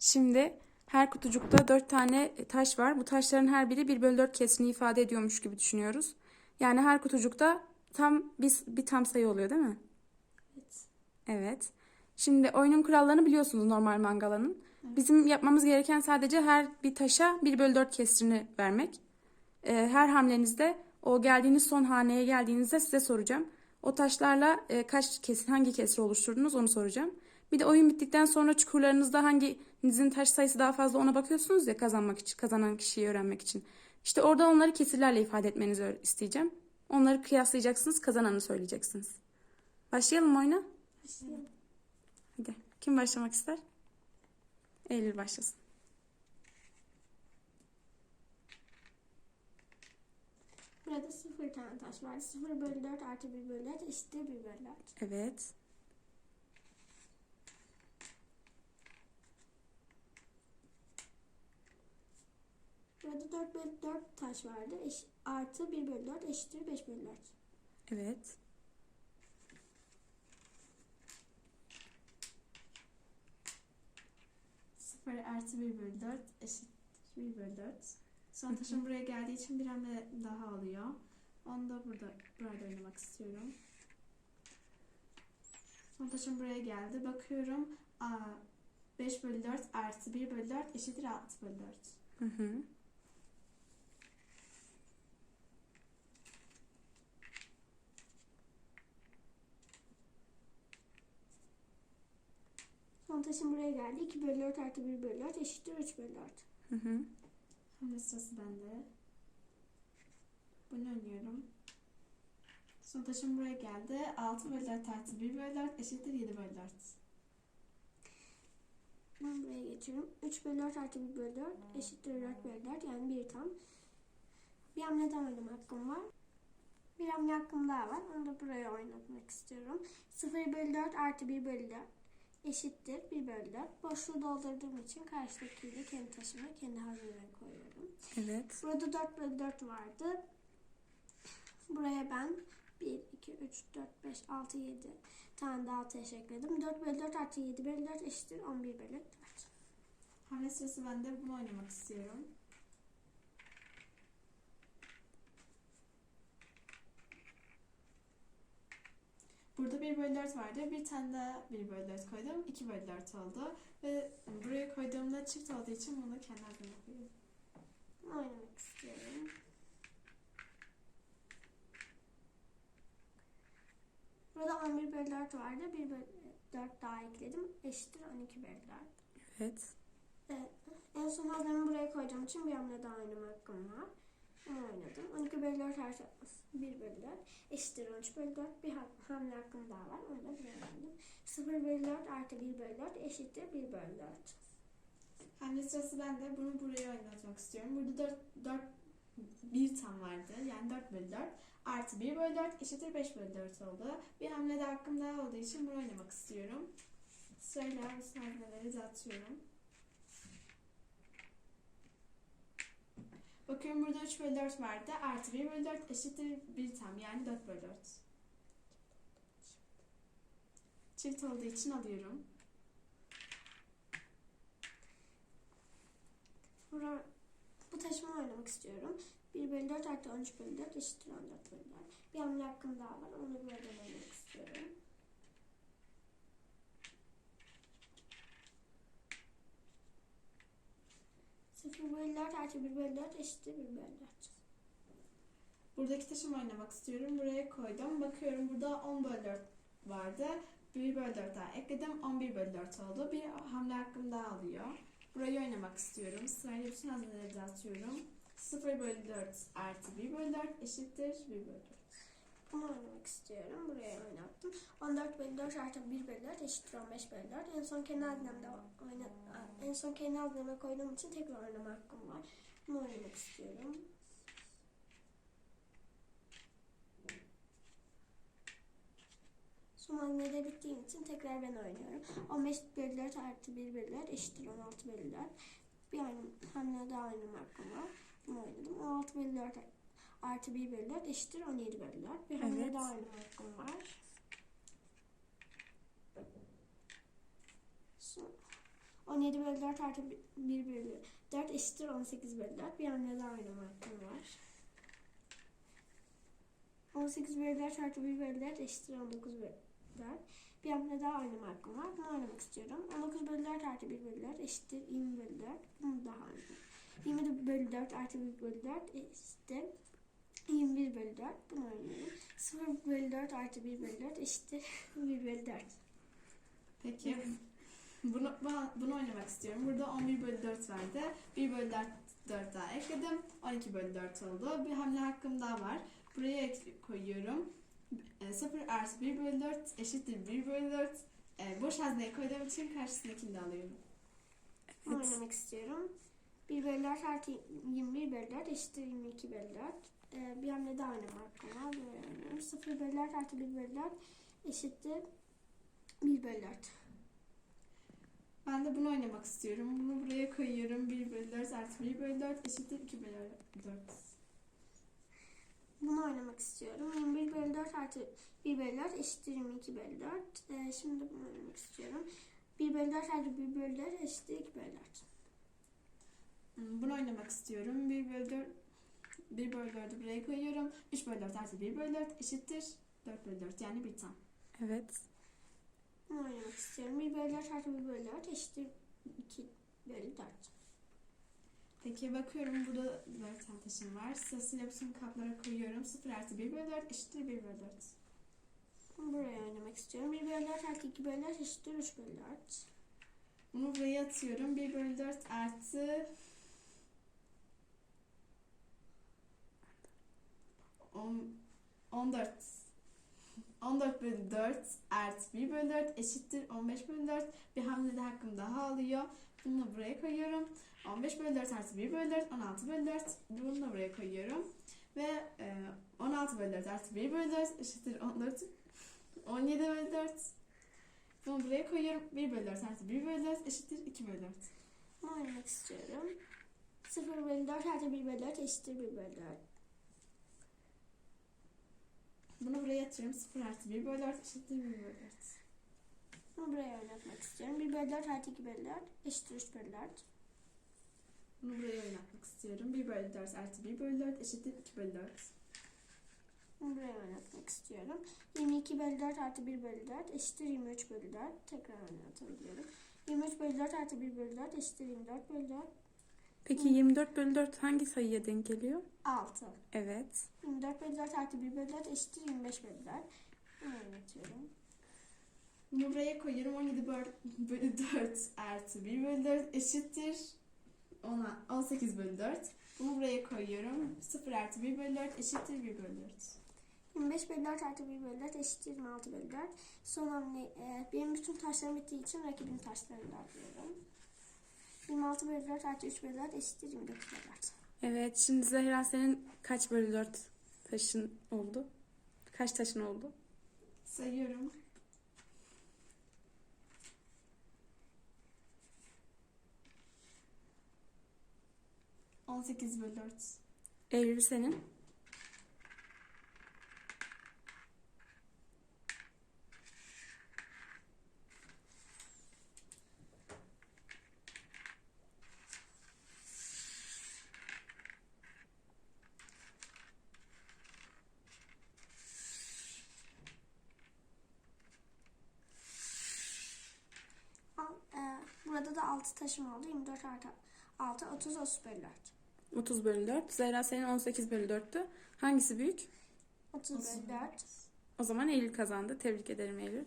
Şimdi her kutucukta 4 tane taş var. Bu taşların her biri 1 bölü 4 kesrini ifade ediyormuş gibi düşünüyoruz. Yani her kutucukta tam bir, bir tam sayı oluyor değil mi? Evet. Evet. Şimdi oyunun kurallarını biliyorsunuz normal mangalanın. Bizim yapmamız gereken sadece her bir taşa 1 bölü 4 kesrini vermek. Ee, her hamlenizde o geldiğiniz son haneye geldiğinizde size soracağım. O taşlarla e, kaç kesin hangi kesri oluşturdunuz onu soracağım. Bir de oyun bittikten sonra çukurlarınızda hanginizin taş sayısı daha fazla ona bakıyorsunuz ya kazanmak için, kazanan kişiyi öğrenmek için. İşte orada onları kesirlerle ifade etmenizi isteyeceğim. Onları kıyaslayacaksınız, kazananı söyleyeceksiniz. Başlayalım oyuna? Başlayalım. Hadi. Kim başlamak ister? Eylül başlasın. Burada sıfır tane taş var. 0 bölü 4 artı 1 bölü 4 eşittir 1 bölü 4. Evet. Burada 4 bölü 4 taş vardı. Eş, artı 1 bölü 4 eşittir 5 bölü 4. Evet. Sıfır artı 1 bölü 4 eşittir 1 bölü 4. Son taşım buraya geldiği için bir hamle daha alıyor. Onu da burada, burada oynamak istiyorum. Son taşım buraya geldi. Bakıyorum. Aa, 5 bölü 4 artı 1 bölü 4 eşittir 6 bölü 4. Hı hı. Son taşım buraya geldi. 2 bölü 4 artı 1 bölü 4 eşittir 3 bölü 4. Hı hı. Hamle sırası bende. Bunu oynuyorum. Son taşım buraya geldi. 6 bölü 4 artı 1 bölü 4 eşittir 7 bölü 4. Ben buraya geçiyorum. 3 bölü 4 artı 1 bölü 4 eşittir 4 bölü 4 yani 1 tam. Bir hamle daha oynama hakkım var. Bir hamle hakkım daha var. Onu da buraya oynatmak istiyorum. 0 bölü 4 artı 1 bölü 4 eşittir 1 bölü 4. Boşluğu doldurduğum için karşıdakiyle kendi taşıma kendi hazneme koyuyorum. Evet. Burada 4 bölü 4 vardı. Buraya ben 1, 2, 3, 4, 5, 6, 7 tane daha ateş ekledim. 4 bölü 4 artı 7 bölü 4 eşittir 11 bölü 4. Hamle sırası bende. Bunu oynamak istiyorum. Burada 1 bölü 4 vardı. Bir tane daha 1 bölü 4 koydum. 2 bölü 4 oldu. Ve buraya koyduğumda çift olduğu için bunu kendi adıma koyuyorum. Oynamak istiyorum. Burada 11 bölü 4 vardı. 1 bölü 4 daha ekledim. Eşittir 12 bölü 4. Evet. Evet. En son hazırımı buraya koyacağım için bir hamle daha oynama hakkım var. Oynadım. 12 bölü 4 artı 1 bölü 4 eşittir 13 bölü 4. Bir ha- hamle hakkım daha var. Onu da oynadım. 0 bölü 4 artı 1 bölü 4 eşittir 1 bölü 4. Hamle sırası bende. Bunu buraya oynatmak istiyorum. Burada 4, 4 bir tam vardı. Yani 4 bölü 4 artı 1 bölü 4 eşittir 5 bölü 4 oldu. Bir hamle de hakkım daha olduğu için bunu oynamak istiyorum. Sırayla bu hamleleri dağıtıyorum. Bakıyorum burada 3 bölü 4 vardı. Artı 1 bölü 4 eşittir 1 tam. Yani 4 bölü 4. Çift olduğu için alıyorum. Bura, bu taşıma oynamak istiyorum. 1 bölü 4 artı 13 bölü 4 eşittir 14 bölü 4. Bir hamle hakkım daha var. Onu burada oynamak istiyorum. Sıfır bölü 4 artı 1 bölü 4 eşittir 1 bölü 4. Buradaki taşımı oynamak istiyorum. Buraya koydum. Bakıyorum burada 10 bölü 4 vardı. 1 bölü 4 daha ekledim. 11 bölü 4 oldu. Bir hamle hakkım daha alıyor. Burayı oynamak istiyorum. Sırayla bütün hazneleri dağıtıyorum. 0 bölü 4 artı 1 bölü 4 eşittir 1 bölü 4. Bunu oynamak istiyorum. Buraya oynattım. 14 bölü 4 artı 1 bölü 4 eşittir 15 bölü 4. En son kendi haznemde oyna, en son kendi hazneme koyduğum için tekrar oynama hakkım var. Bunu oynamak istiyorum. Son hamlede bittiğim için tekrar ben oynuyorum. 15 bölü 4 artı 1 bölü 4 eşittir 16 bölü 4. Bir hamle daha oynama hakkım var. Bunu oynadım. 16 bölü 4 artı 1 bölü 4 eşittir 17 bölü 4. Bir hamle Evet. daha oynama hakkım var. Son- 17 bölü 4 artı 1 bölü 4 eşittir 18 bölü 4. Bir hamle daha oynama hakkım var. 18 bölü 4 artı 1 bölü 4 eşittir 19 bölü 4. Bir hamle daha oynama hakkım var. Bunu oynamak istiyorum. 19 bölü 4 artı 1 bölü 4 eşittir 20 bölü 4. Bunu daha oynayayım. 20 bölü 4 artı 1 bölü 4 eşittir 21 bölü 4. Bunu oynuyorum. 0 bölü 4 artı 1 bölü 4 eşittir 1 bölü 4. Peki. Bunu, bu- bunu oynamak istiyorum. Burada 11 bölü 4 vardı. 1 bölü 4, 4 daha ekledim. 12 bölü 4 oldu. Bir hamle hakkım daha var. Buraya koyuyorum. E, 0 artı 1 bölü 4 eşittir 1 bölü 4. E, boş hazneye koyduğum için karşısındakini de alıyorum. Evet. oynamak istiyorum. 1 bölü 4 artı 21 bölü 4 eşittir 22 bölü 4. Ee, bir hamle daha oynama hakkım var. Böyle oynuyorum. 0 bölü 4 artı 1 bölü 4 eşittir 1 bölü 4. Ben de bunu oynamak istiyorum. Bunu buraya koyuyorum. 1 bölü 4 artı 1 bölü 4 eşittir 2 bölü 4. Bunu oynamak istiyorum. 21 bölü 4 artı 1 bölü 4 eşittir 22 bölü 4. Ee, şimdi bunu oynamak istiyorum. 1 bölü 4 artı 1 bölü 4 eşittir 2 bölü 4. Hmm, Bunu oynamak istiyorum. 1 bölü 4 1 bölü 4'ü buraya koyuyorum. 3 bölü 4 artı 1 bölü 4 eşittir 4 bölü 4 yani bir tam. Evet. Bunu oynamak istiyorum. 1 bölü 4 artı 1 bölü 4 eşittir 2 bölü 4. Peki bakıyorum burada 4 tane taşım var. Sırasıyla bütün kaplara koyuyorum. 0 artı 1 bölü 4 eşittir 1 bölü 4. Buraya oynamak istiyorum. 1 bölü 4 artı 2 bölü 4 eşittir 3 bölü 4. Bunu buraya atıyorum. 1 bölü 4 artı 10, 14 14 bölü 4 artı 1 bölü 4 eşittir 15 bölü 4. Bir hamle de hakkım daha alıyor. Bunu da buraya koyuyorum. 15 bölü 4 artı 1 bölü 4 16 bölü 4. Bunu da buraya koyuyorum. Ve e, 16 bölü 4 artı 1 bölü 4 eşittir 14 17 bölü 4. Bunu buraya koyuyorum. 1 bölü 4 artı 1 bölü 4 eşittir 2 bölü 4. Bunu oynamak istiyorum. 0 bölü 4 artı 1 bölü 4 eşittir 1 bölü 4. Bunu buraya atıyorum. 0 artı 1 bölü 4 eşittir 1 bölü 4. Bunu buraya oynatmak istiyorum. 1 bölü 4 artı 2 bölü 4 eşittir 3 bölü 4. Bunu buraya oynatmak istiyorum. 1 bölü 4 artı 1 bölü 4 eşittir 2 bölü 4. Bunu buraya oynatmak istiyorum. 22 bölü 4 artı 1 bölü 4 eşittir 23 bölü 4. Tekrar oynatabiliyorum. 23 bölü 4 artı 1 bölü 4 eşittir 24 bölü 4. Peki 24 bölü 4 hangi sayıya denk geliyor? 6. Evet. 24 bölü 4 artı 1 bölü 4 eşittir 25 bölü 4. Bunu oynatıyorum. Bunu buraya koyuyorum. 17 böl- bölü 4 artı 1 bölü 4 eşittir 10'a 18 bölü 4. Bunu buraya koyuyorum. 0 artı 1 bölü 4 eşittir 1 bölü 4. 25 bölü 4 artı 1 bölü 4 eşittir 26 bölü 4. Son hamle e, benim bütün taşlarım bittiği için rakibin taşlarını da alıyorum. 26 bölü 4 artı 3 bölü 4 eşittir 29 bölü 4. Evet. Şimdi Zehra senin kaç bölü 4 taşın oldu? Kaç taşın oldu? Sayıyorum. On sekiz bölü dört. Eylül senin? Al, e, burada da 6 taşım oldu. 24 artı 6 30 30 bölü 4. 30 bölü 4. Zehra senin 18 bölü 4'tü. Hangisi büyük? 30 bölü 4. O zaman Eylül kazandı. Tebrik ederim Eylül.